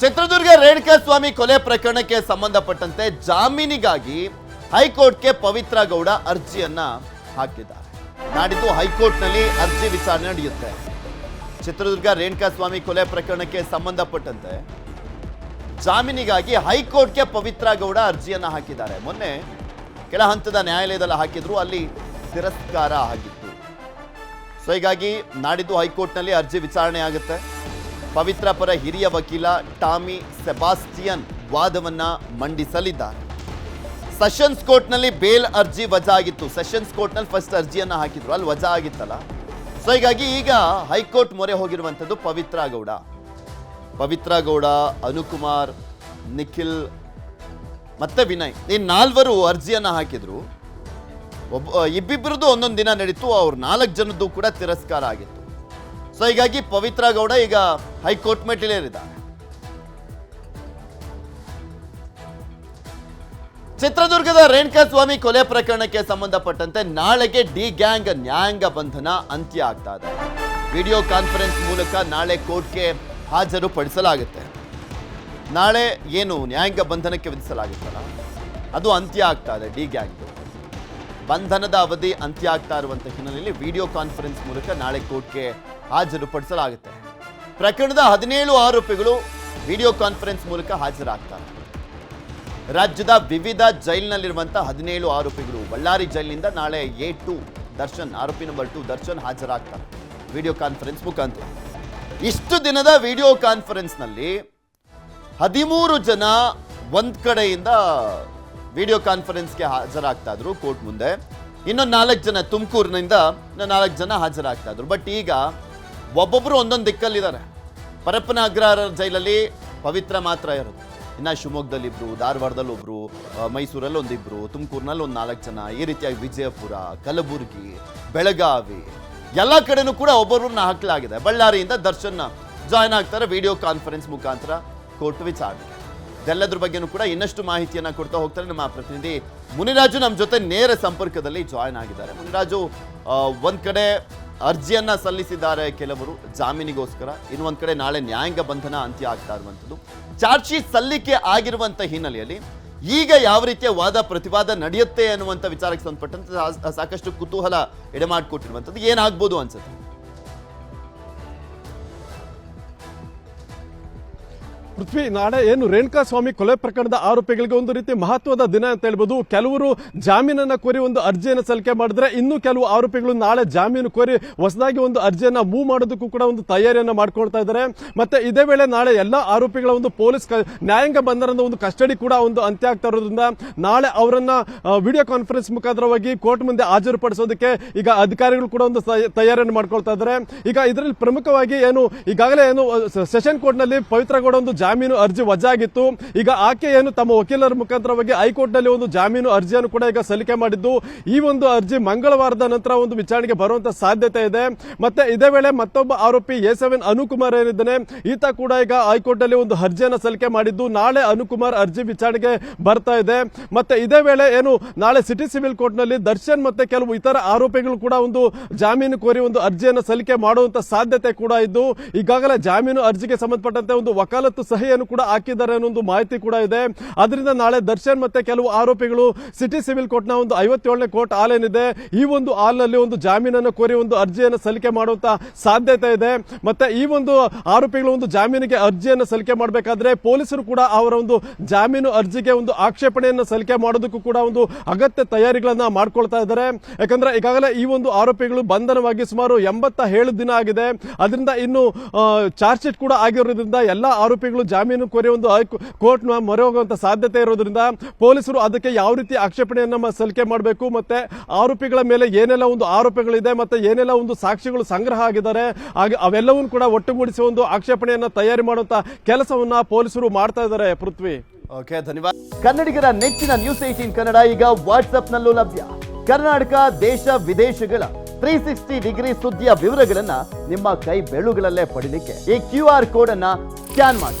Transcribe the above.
ಚಿತ್ರದುರ್ಗ ರೇಣುಕಾ ಸ್ವಾಮಿ ಕೊಲೆ ಪ್ರಕರಣಕ್ಕೆ ಸಂಬಂಧಪಟ್ಟಂತೆ ಜಾಮೀನಿಗಾಗಿ ಹೈಕೋರ್ಟ್ಗೆ ಪವಿತ್ರ ಗೌಡ ಅರ್ಜಿಯನ್ನ ಹಾಕಿದ್ದಾರೆ. ನಾಡಿದ್ದು ಹೈಕೋರ್ಟ್ನಲ್ಲಿ ಅರ್ಜಿ ವಿಚಾರಣೆ ನಡೆಯುತ್ತೆ. ಚಿತ್ರದುರ್ಗ ರೇಣುಕಾ ಸ್ವಾಮಿ ಕೊಲೆ ಪ್ರಕರಣಕ್ಕೆ ಸಂಬಂಧಪಟ್ಟಂತೆ ಜಾಮೀನಿಗಾಗಿ ಹೈಕೋರ್ಟ್ಗೆ ಪವಿತ್ರ ಗೌಡ ಅರ್ಜಿಯನ್ನ ಹಾಕಿದ್ದಾರೆ. ಮೊನ್ನೆ ಕೆಳ ಹಂತದ ನ್ಯಾಯಾಲಯದಲ್ಲಿ ಹಾಕಿದ್ರು, ಅಲ್ಲಿ ತಿರಸ್ಕಾರ ಆಗಿತ್ತು. ಸೊ, ಹೀಗಾಗಿ ನಾಡಿದ್ದು ಹೈಕೋರ್ಟ್ನಲ್ಲಿ ಅರ್ಜಿ ವಿಚಾರಣೆ ಆಗುತ್ತೆ. ಪವಿತ್ರ ಪರ ಹಿರಿಯ ವಕೀಲ ಟಾಮಿ ಸೆಬಾಸ್ಟಿಯನ್ ವಾದವನ್ನ ಮಂಡಿಸಲಿದ್ದಾರೆ. ಸೆಷನ್ಸ್ ಕೋರ್ಟ್ನಲ್ಲಿ ಬೇಲ್ ಅರ್ಜಿ ವಜಾ ಆಗಿತ್ತು ಸೆಷನ್ಸ್ ಕೋರ್ಟ್ನಲ್ಲಿ ಫಸ್ಟ್ ಅರ್ಜಿಯನ್ನ ಹಾಕಿದ್ರು. ಅಲ್ಲಿ ವಜಾ ಆಗಿತ್ತಲ್ಲ? ಸೊ ಹೀಗಾಗಿ ಈಗ ಹೈಕೋರ್ಟ್ ಮೊರೆ ಹೋಗಿರುವಂಥದ್ದು ಪವಿತ್ರ ಗೌಡ. ಪವಿತ್ರ ಗೌಡ, ಅನುಕುಮಾರ್, ನಿಖಿಲ್ ಮತ್ತೆ ವಿನಯ್. ಈ ನಾಲ್ವರು ಅರ್ಜಿಯನ್ನ ಹಾಕಿದ್ರು. ಒಬ್ಬ ಇಬ್ಬಿಬ್ಬರದ್ದು ಒಂದೊಂದು ದಿನ ನಡೀತು. ಅವ್ರ ನಾಲ್ಕು ಜನದ್ದು ಕೂಡ ತಿರಸ್ಕಾರ ಆಗಿತ್ತು. ಸೊ ಹೀಗಾಗಿ ಪವಿತ್ರ ಗೌಡ ಈಗ ಹೈಕೋರ್ಟ್ ಮೆಟ್ಟಿಲೇರಿದ್ದಾರೆ. ಚಿತ್ರದುರ್ಗದ ರೇಣುಕಾ ಸ್ವಾಮಿ ಕೊಲೆ ಪ್ರಕರಣಕ್ಕೆ ಸಂಬಂಧಪಟ್ಟಂತೆ ನಾಳೆಗೆ ಡಿ ಗ್ಯಾಂಗ್ ನ್ಯಾಯಾಂಗ ಬಂಧನ ಅಂತ್ಯ ಆಗ್ತಾ ಇದೆ. ವಿಡಿಯೋ ಕಾನ್ಫರೆನ್ಸ್ ಮೂಲಕ ನಾಳೆ ಕೋರ್ಟ್ಗೆ ಹಾಜರು ಪಡಿಸಲಾಗುತ್ತೆ ನಾಳೆ ಏನು ನ್ಯಾಯಾಂಗ ಬಂಧನಕ್ಕೆ ವಿಧಿಸಲಾಗುತ್ತಲ್ಲ ಅದು ಅಂತ್ಯ ಆಗ್ತಾ ಇದೆ ಡಿ ಗ್ಯಾಂಗ್ ಬಂಧನದ ಅವಧಿ ಅಂತ್ಯ ಆಗ್ತಾ ಇರುವಂಥ ಹಿನ್ನೆಲೆಯಲ್ಲಿ ವಿಡಿಯೋ ಕಾನ್ಫರೆನ್ಸ್ ಮೂಲಕ ನಾಳೆ ಕೋರ್ಟ್ಗೆ ಹಾಜರುಪಡಿಸಲಾಗುತ್ತೆ ಪ್ರಕರಣದ ಹದಿನೇಳು ಆರೋಪಿಗಳು ವಿಡಿಯೋ ಕಾನ್ಫರೆನ್ಸ್ ಮೂಲಕ ಹಾಜರಾಗ್ತಾರೆ. ರಾಜ್ಯದ ವಿವಿಧ ಜೈಲಿನಲ್ಲಿರುವಂಥ ಹದಿನೇಳು ಆರೋಪಿಗಳು ಬಳ್ಳಾರಿ ಜೈಲಿನಿಂದ ನಾಳೆ ಎ ಟು ದರ್ಶನ್, ಆರೋಪಿ ನಂಬರ್ ಟು ದರ್ಶನ್ ಹಾಜರಾಗ್ತಾರೆ ವಿಡಿಯೋ ಕಾನ್ಫರೆನ್ಸ್ ಮುಖಾಂತರ. ಇಷ್ಟು ದಿನದ ವಿಡಿಯೋ ಕಾನ್ಫರೆನ್ಸ್ನಲ್ಲಿ ಹದಿಮೂರು ಜನ ಒಂದ್ ಕಡೆಯಿಂದ ವಿಡಿಯೋ ಕಾನ್ಫರೆನ್ಸ್ಗೆ ಹಾಜರಾಗ್ತಾ ಇದ್ರು ಕೋರ್ಟ್ ಮುಂದೆ. ಇನ್ನೊಂದು ನಾಲ್ಕು ಜನ ತುಮಕೂರಿನಿಂದ ನಾಲ್ಕು ಜನ ಹಾಜರಾಗ್ತಾ ಇದ್ರು. ಬಟ್ ಈಗ ಒಬ್ಬೊಬ್ಬರು ಒಂದೊಂದು ದಿಕ್ಕಲ್ಲಿದ್ದಾರೆ. ಪರಪ್ಪನ ಅಗ್ರಹಾರ ಜೈಲಲ್ಲಿ ಪವಿತ್ರ ಮಾತ್ರ ಇರೋದು ಇನ್ನು ಶಿವಮೊಗ್ಗದಲ್ಲಿ ಇಬ್ಬರು ಧಾರವಾಡದಲ್ಲಿ ಒಬ್ಬರು ಮೈಸೂರಲ್ಲಿ ಒಂದಿಬ್ಬರು ತುಮಕೂರಿನಲ್ಲಿ ಒಂದು ನಾಲ್ಕು ಜನ, ಈ ರೀತಿಯಾಗಿ ವಿಜಯಪುರ, ಕಲಬುರಗಿ, ಬೆಳಗಾವಿ ಎಲ್ಲ ಕಡೆನೂ ಕೂಡ ಒಬ್ಬೊಬ್ಬರನ್ನ ಹಾಕಲಾಗಿದೆ. ಬಳ್ಳಾರಿಯಿಂದ ದರ್ಶನ್ ಜಾಯ್ನ್ ಆಗ್ತಾರೆ ವಿಡಿಯೋ ಕಾನ್ಫರೆನ್ಸ್ ಮುಖಾಂತರ ಕೋರ್ಟ್ ವಿಚಾರಣೆ ಇದೆಲ್ಲದ್ರ ಬಗ್ಗೆನೂ ಕೂಡ ಇನ್ನಷ್ಟು ಮಾಹಿತಿಯನ್ನು ಕೊಡ್ತಾ ಹೋಗ್ತಾರೆ ನಮ್ಮ ಪ್ರತಿನಿಧಿ ಮುನಿರಾಜು. ನಮ್ಮ ಜೊತೆ ನೇರ ಸಂಪರ್ಕದಲ್ಲಿ ಜಾಯ್ನ್ ಆಗಿದ್ದಾರೆ. ಮುನಿರಾಜು ಒಂದು ಕಡೆ ಅರ್ಜಿಯನ್ನ ಸಲ್ಲಿಸಿದ್ದಾರೆ ಕೆಲವರು ಜಾಮೀನಿಗೋಸ್ಕರ. ಇನ್ನೊಂದ್ ಕಡೆ ನಾಳೆ ನ್ಯಾಯಾಂಗ ಬಂಧನ ಅಂತ್ಯ ಆಗ್ತಾ ಇರುವಂಥದ್ದು. ಚಾರ್ಜ್ ಸಲ್ಲಿಕೆ ಆಗಿರುವಂತ ಹಿನ್ನೆಲೆಯಲ್ಲಿ ಈಗ ಯಾವ ರೀತಿಯ ವಾದ ಪ್ರತಿವಾದ ನಡೆಯುತ್ತೆ ಅನ್ನುವಂಥ ವಿಚಾರಕ್ಕೆ ಸಂಬಂಧಪಟ್ಟಂತೆ ಸಾಕಷ್ಟು ಕುತೂಹಲ ಎಡೆಮಾಡಿಕೊಟ್ಟಿರುವಂಥದ್ದು. ಏನಾಗ್ಬೋದು ಅನ್ಸುತ್ತೆ? ಪೃಥ್ವಿ, ನಾಳೆ ಏನು ರೇಣುಕಾ ಸ್ವಾಮಿ ಕೊಲೆ ಪ್ರಕರಣದ ಆರೋಪಿಗಳಿಗೆ ಒಂದು ರೀತಿ ಮಹತ್ವದ ದಿನ ಅಂತ ಹೇಳ್ಬೋದು. ಕೆಲವರು ಜಾಮೀನನ್ನ ಕೋರಿ ಒಂದು ಅರ್ಜಿಯನ್ನು ಸಲ್ಲಿಕೆ ಮಾಡಿದ್ರೆ ಇನ್ನು ಕೆಲವು ಆರೋಪಿಗಳು ನಾಳೆ ಜಾಮೀನು ಕೋರಿ ಹೊಸದಾಗಿ ಒಂದು ಅರ್ಜಿಯನ್ನ ಮೂವ್ ಮಾಡೋದಕ್ಕೂ ಕೂಡ ಒಂದು ತಯಾರಿಯನ್ನು ಮಾಡ್ಕೊಳ್ತಾ ಇದ್ದಾರೆ. ಮತ್ತೆ ಇದೇ ವೇಳೆ ನಾಳೆ ಎಲ್ಲ ಆರೋಪಿಗಳ ಒಂದು ಪೊಲೀಸ್ ನ್ಯಾಯಾಂಗ ಬಂಧನದ ಒಂದು ಕಸ್ಟಡಿ ಕೂಡ ಒಂದು ಅಂತ್ಯ ಆಗ್ತಾ ಇರೋದ್ರಿಂದ ನಾಳೆ ಅವರನ್ನ ವಿಡಿಯೋ ಕಾನ್ಫರೆನ್ಸ್ ಮುಖಾಂತರವಾಗಿ ಕೋರ್ಟ್ ಮುಂದೆ ಹಾಜರುಪಡಿಸೋದಕ್ಕೆ ಈಗ ಅಧಿಕಾರಿಗಳು ಕೂಡ ಒಂದು ತಯ- ತಯಾರಿಯನ್ನು ಮಾಡ್ಕೊಳ್ತಾ ಇದ್ದಾರೆ. ಈಗ ಇದರಲ್ಲಿ ಪ್ರಮುಖವಾಗಿ ಏನು, ಈಗಾಗಲೇ ಏನು ಸೆಷನ್ ಕೋರ್ಟ್ನಲ್ಲಿ ಪವಿತ್ರ ಗೌಡ ಒಂದು ಜಾಮೀನು ಅರ್ಜಿ ವಜಾ ಆಗಿತ್ತು ಈಗ ಆಕೆ ತಮ್ಮ ವಕೀಲರ ಮುಖಾಂತರವಾಗಿ ಹೈಕೋರ್ಟ್ನಲ್ಲಿ ಒಂದು ಜಾಮೀನು ಅರ್ಜಿಯನ್ನು ಕೂಡ ಈಗ ಸಲ್ಲಿಕೆ ಮಾಡಿದ್ದು. ಈ ಒಂದು ಅರ್ಜಿ ಮಂಗಳವಾರದ ನಂತರ ಒಂದು ವಿಚಾರಣೆಗೆ ಬರುವಂತ ಸಾಧ್ಯತೆ ಇದೆ. ಮತ್ತೆ ಇದೇ ವೇಳೆ ಮತ್ತೊಬ್ಬ ಆರೋಪಿ ಎ ಸೆವೆನ್ ಅನುಕುಮಾರ್ ಏನಿದ್ದಾನೆ, ಈತ ಕೂಡ ಈಗ ಹೈಕೋರ್ಟ್ನಲ್ಲಿ ಒಂದು ಅರ್ಜಿಯನ್ನು ಸಲ್ಲಿಕೆ ಮಾಡಿದ್ದು. ನಾಳೆ ಅನುಕುಮಾರ್ ಅರ್ಜಿ ವಿಚಾರಣೆಗೆ ಬರ್ತಾ ಇದೆ. ಮತ್ತೆ ಇದೇ ವೇಳೆ ಏನು, ನಾಳೆ ಸಿಟಿ ಸಿವಿಲ್ ಕೋರ್ಟ್ನಲ್ಲಿ ದರ್ಶನ್ ಮತ್ತೆ ಕೆಲವು ಇತರ ಆರೋಪಿಗಳು ಕೂಡ ಒಂದು ಜಾಮೀನು ಕೋರಿ ಒಂದು ಅರ್ಜಿಯನ್ನು ಸಲ್ಲಿಕೆ ಮಾಡುವಂತ ಸಾಧ್ಯತೆ ಕೂಡ ಇದ್ದು, ಈಗಾಗಲೇ ಜಾಮೀನು ಅರ್ಜಿಗೆ ಸಂಬಂಧಪಟ್ಟಂತೆ ಒಂದು ವಕಾಲತ್ತು ಸಹಿಯನ್ನು ಕೂಡ ಹಾಕಿದ್ದಾರೆ ಅನ್ನೋ ಒಂದು ಮಾಹಿತಿ ಕೂಡ ಇದೆ. ಅದರಿಂದ ನಾಳೆ ದರ್ಶನ್ ಮತ್ತೆ ಕೆಲವು ಆರೋಪಿಗಳು ಸಿಟಿ ಸಿವಿಲ್ ಕೋರ್ಟ್ನ ಒಂದು ಐವತ್ತೇಳನೇ ಕೋರ್ಟ್ ಹಾಲ್ ಏನಿದೆ ಈ ಒಂದು ಹಾಲ್ನಲ್ಲಿ ಒಂದು ಜಾಮೀನನ್ನು ಕೋರಿ ಒಂದು ಅರ್ಜಿಯನ್ನು ಸಲ್ಲಿಕೆ ಮಾಡುವಂತ ಸಾಧ್ಯತೆ ಇದೆ. ಮತ್ತೆ ಈ ಒಂದು ಆರೋಪಿಗಳು ಒಂದು ಜಾಮೀನಿಗೆ ಅರ್ಜಿಯನ್ನು ಸಲ್ಲಿಕೆ ಮಾಡಬೇಕಾದ್ರೆ ಪೊಲೀಸರು ಕೂಡ ಅವರ ಒಂದು ಜಾಮೀನು ಅರ್ಜಿಗೆ ಒಂದು ಆಕ್ಷೇಪಣೆಯನ್ನು ಸಲ್ಲಿಕೆ ಮಾಡೋದಕ್ಕೂ ಕೂಡ ಒಂದು ಅಗತ್ಯ ತಯಾರಿಗಳನ್ನ ಮಾಡ್ಕೊಳ್ತಾ ಇದ್ದಾರೆ. ಯಾಕಂದ್ರೆ ಈಗಾಗಲೇ ಈ ಒಂದು ಆರೋಪಿಗಳು ಬಂಧನವಾಗಿ ಸುಮಾರು ಎಂಬತ್ತ ಏಳು ದಿನ ಆಗಿದೆ. ಅದರಿಂದ ಇನ್ನು ಚಾರ್ಜ್ ಶೀಟ್ ಕೂಡ ಆಗಿರೋದ್ರಿಂದ ಎಲ್ಲ ಆರೋಪಿಗಳು ಜಾಮೀನು ಕೋರಿ ಒಂದು ಕೋರ್ಟ್ ಮೊರೆ ಹೋಗುವಂತ ಸಾಧ್ಯತೆ ಇರೋದ್ರಿಂದ ಪೊಲೀಸರು ಅದಕ್ಕೆ ಯಾವ ರೀತಿ ಆಕ್ಷೇಪಣೆಯನ್ನ ಸಲ್ಲಿಕೆ ಮಾಡಬೇಕು ಮತ್ತೆ ಆರೋಪಿಗಳ ಮೇಲೆ ಏನೆಲ್ಲ ಒಂದು ಆರೋಪಗಳಿದೆ ಮತ್ತೆ ಏನೆಲ್ಲ ಒಂದು ಸಾಕ್ಷಿಗಳು ಸಂಗ್ರಹ ಆಗಿದ್ದಾರೆ, ಹಾಗೆ ಅವೆಲ್ಲವನ್ನು ಕೂಡ ಒಟ್ಟುಗೂಡಿಸಿ ಒಂದು ಆಕ್ಷೇಪಣೆಯನ್ನ ತಯಾರಿ ಮಾಡುವಂತ ಕೆಲಸವನ್ನ ಪೊಲೀಸರು ಮಾಡ್ತಾ ಇದ್ದಾರೆ ಪೃಥ್ವಿ. ಓಕೆ ಧನ್ಯವಾದ. ಕನ್ನಡಿಗರ ನೆಚ್ಚಿನ ನ್ಯೂಸ್ ಏಟೀನ್ ಕನ್ನಡ ಈಗ ವಾಟ್ಸ್ಆಪ್ನಲ್ಲೂ ಲಭ್ಯ. ಕರ್ನಾಟಕ, ದೇಶ, ವಿದೇಶಗಳ ತ್ರೀ ಸಿಕ್ಸ್ಟಿ ಡಿಗ್ರಿ ಸುದ್ದಿಯ ವಿವರಗಳನ್ನ ನಿಮ್ಮ ಕೈ ಬೆಳುಗಳಲ್ಲೇ ಪಡಿಲಿಕ್ಕೆ ಈ ಕ್ಯೂ ಆರ್ ಕೋಡ್ ಅನ್ನ ಸ್ಕ್ಯಾನ್ ಮಾಡಿ.